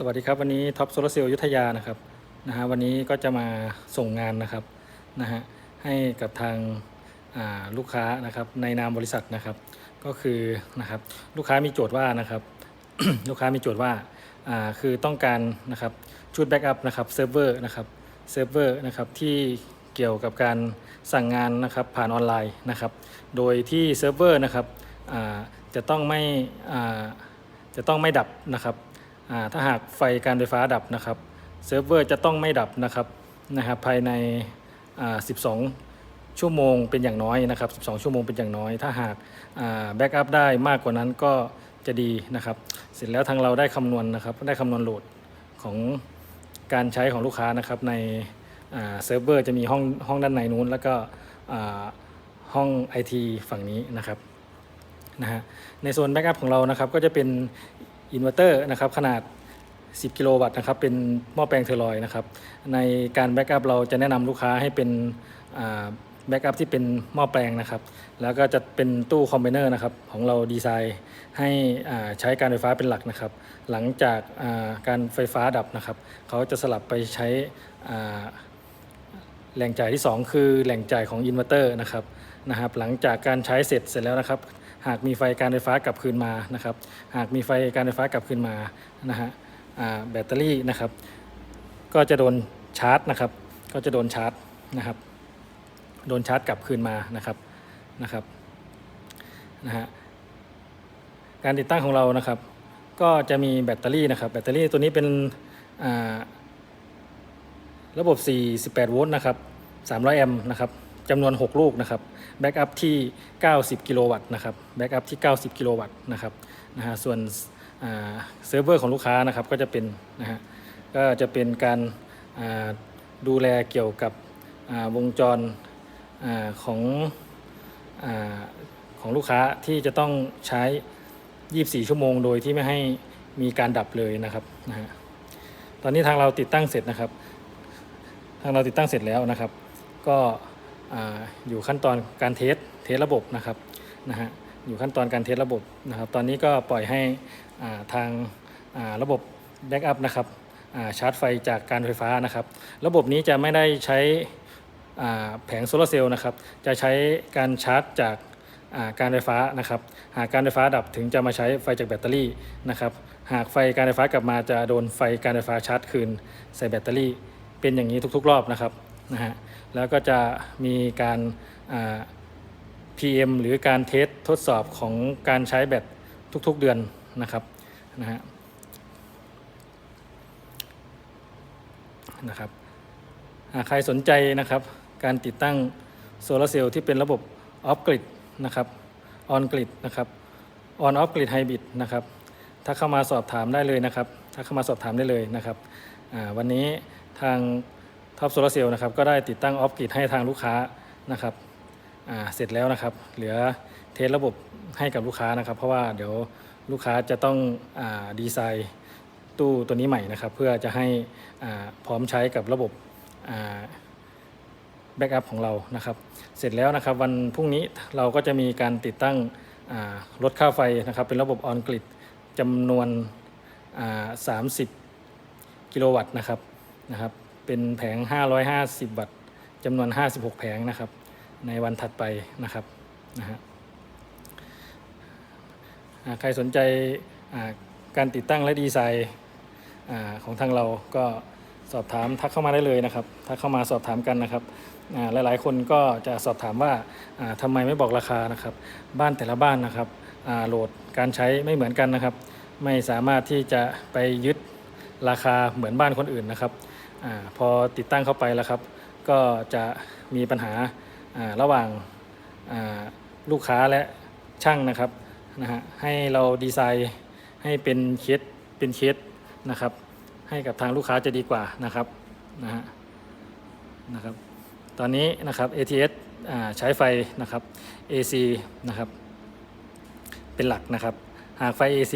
สวัสดีครับวันนี้ท็อปโซลาเซลล์ยุทธยานะครับนะฮะวันนี้ก็จะมาส่งงานนะครับนะฮะให้กับทางาลูกค้านะครับในนามบริษัทนะครับ ก็คือนะครับลูกค้ามีโจทย์ว่านะครับ ลูกค้ามีโจทย์ว่าอ่าคือต้องการนะครับชุดแบ็กอัพนะครับเซิร์ฟเวอร์นะครับเซิร์ฟเวอร์นะครับที่เกี่ยวกับการสั่งงานนะครับผ่านออนไลน์นะครับ โดยที่เซิร์ฟเวอร์นะครับอ่าจะต้องไม่อ่าจะต้องไม่ดับนะครับ ถ้าหากไฟการไฟฟ้าดับนะครับเซิร์ฟเวอร์จะต้องไม่ดับนะครับนะครับภายใน 12 ชั่วโมงเป็นอย่างน้อยนะครับ 12 ชั่วโมงเป็นอย่างน้อย ถ้าหากแบ็กอัพได้มากกว่านั้นก็จะดีนะครับ เสร็จแล้วทางเราได้คำนวณนะครับ ได้คำนวณโหลดของการใช้ของลูกค้านะครับในเซิร์ฟเวอร์จะมีห้องห้องด้านในนู้น แล้วก็ห้อง IT ฝั่งนี้นะครับนะฮะในโซนแบ็กอัพของเรานะครับก็จะเป็น อินเวอร์เตอร์นะครับขนาด 10 กิโลวัตต์นะครับเป็นหม้อแปลงเทอร์ลอยนะครับในการแบ็กอัพเราจะแนะนำลูกค้าให้เป็นแบ็กอัพที่เป็นหม้อแปลงนะครับ แล้วก็จะเป็นตู้คอมไบเนอร์นะครับ ของเราดีไซน์ให้ใช้การไฟฟ้าเป็นหลักนะครับ หลังจากาการไฟฟ้าดับนะครับ เขาจะสลับไปใช้แหล่งจ่ายที่ 2 คือแหล่งจ่ายของอินเวอร์เตอร์นะครับนะครับ หลังจากการใช้เสร็จเสร็จแล้วนะครับ หากมีไฟการไฟฟ้ากลับคืนมานะครับ หากมีไฟการไฟฟ้ากลับคืนมานะฮะแบตเตอรี่นะครับ ก็จะโดนชาร์จนะครับ ก็จะโดนชาร์จนะครับ โดนชาร์จกลับคืนมานะครับนะครับนะฮะการติดตั้งของเรานะครับ ก็จะมีแบตเตอรี่นะครับ แบตเตอรี่ตัวนี้เป็นอ่าระบบ 48 โวลต์นะครับ 300 แอมป์นะครับ จำนวน 6 ลูกนะครับแบ็กอัพที่ 90 กิโลวัตต์นะครับแบ็กอัพที่ 90 กิโลวัตต์นะครับนะฮะส่วนเซิร์ฟเวอร์ของลูกค้านะครับก็จะเป็นนะฮะก็จะเป็นการดูแลเกี่ยวกับวงจรอของอของลูกค้าที่จะต้องใช้ 24 ชั่วโมงโดยที่ไม่ให้มีการดับเลยนะครับนะฮะตอนนี้ทางเราติดตั้งเสร็จนะครับ ทางเราติดตั้งเสร็จแล้วนะครับ ก็ อยู่ขั้นตอนการเทสเทสระบบนะครับนะฮะอยู่ขั้นตอนการเทสระบบนะครับตอนนี้ก็ปล่อยให้ทางาระบบแบ็กอัพนะครับาชาร์จไฟจากการไฟฟ้านะครับ ระบบนี้จะไม่ได้ใช้แผงโซลาร์เซลล์นะครับ จะใช้การชาร์จจากาการไฟฟ้านะครับ หากการไฟฟ้าดับถึงจะมาใช้ไฟจากแบตเตอรี่นะครับ หากไฟการไฟฟ้ากลับมาจะโดนไฟการไฟฟ้าชาร์จคืนใส่แบตเตอรี่ เป็นอย่างนี้ทุกๆ รอบนะครับ นะฮะแล้วก็จะมีการ PM หรือการเทสทดสอบของการใช้แบตทุกๆเดือนนะครับนะฮะนะครับหากใครสนใจนะครับ การติดตั้งโซลาเซลล์ที่เป็นระบบออฟกริดนะครับออนกริดนะครับออนออฟกริดไฮบริดนะครับถ้าเข้ามาสอบถามได้เลยนะครับ ถ้าเข้ามาสอบถามได้เลยนะครับวันนี้ทาง ท็อปโซลาเซลล์นะครับก็ได้ติดตั้งออฟกริดให้ทางลูกค้านะครับเสร็จแล้วนะครับ เหลือเทสระบบให้กับลูกค้านะครับ เพราะว่าเดี๋ยวลูกค้าจะต้องอดีไซน์ตู้ตัวนี้ใหม่นะครับ เพื่อจะให้พร้อมใช้กับระบบแบ็กอัพของเรานะครับ เสร็จแล้วนะครับวันพรุ่งนี้เราก็จะมีการติดตั้งอ่ารถค่าไฟนะครับ เป็นระบบออนกริดจำนวน 30 กิโลวัตต์นะครับนะครับ เป็นแผง 550 วัตต์จำนวน 56 แผงนะครับ ในวันถัดไปนะครับนะฮะใครสนใจการติดตั้งและดีไซน์ของทางเราก็สอบถามทักเข้ามาได้เลยนะครับ ทักเข้ามาสอบถามกันนะครับหลายๆ คนก็จะสอบถามว่าอ่าทำไมไม่บอกราคานะครับ บ้านแต่ละบ้านนะครับโหลดการใช้ไม่เหมือนกันนะครับ ไม่สามารถที่จะไปยึดราคาเหมือนบ้านคนอื่นนะครับ อาพอติดตั้งเข้าไปแล้วครับ ก็จะมีปัญหาอ่าระหว่างอ่าลูกค้าและช่างนะครับนะฮะให้เราดีไซน์ให้เป็นเคสเป็นเคสนะครับ ให้กับทางลูกค้าจะดีกว่านะครับนะฮะนะครับ ตอนนี้นะครับ ATS ใช้ไฟนะครับ AC นะครับ เป็นหลักนะครับ หากไฟ AC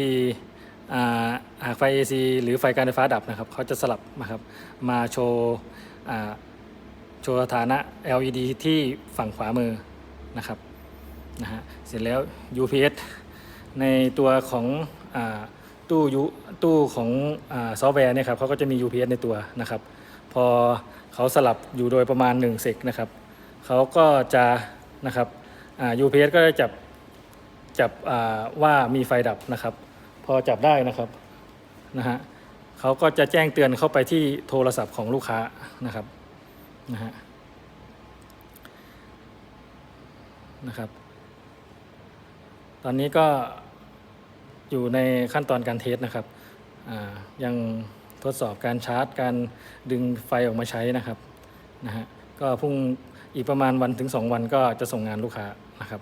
หากไฟ AC หรือไฟการไฟฟ้าดับนะครับเขาจะสลับนะครับมาโชว์โชว์สถานะ LED ที่ฝั่งขวามือนะครับนะฮะเสร็จแล้ว UPS ในตัวของอตู้ยูตู้ของอซอฟต์แวร์เนี่ยครับเขาก็จะมี UPS ในตัวนะครับ พอเขาสลับอยู่โดยประมาณ1เซกนะครับเขาก็จะนะครับ UPS ก็จะจับจับว่ามีไฟดับนะครับ พอจับได้นะครับนะฮะเขาก็จะแจ้งเตือนเข้าไปที่โทรศัพท์ของลูกค้านะครับนะฮะนะครับ ตอนนี้ก็อยู่ในขั้นตอนการเทสนะครับยังทดสอบการชาร์จ การดึงไฟออกมาใช้นะครับนะฮะก็พุ่งอีกประมาณวันถึง 2 วันก็จะส่งงานลูกค้านะครับ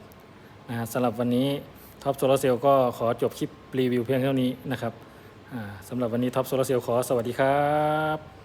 นะฮะสำหรับวันนี้ ท็อปโซลาเซลก็ขอจบคลิปรีวิวเพียงเท่านี้นะครับอ่าสำหรับวันนี้ท็อปโซลาเซลขอสวัสดีครับ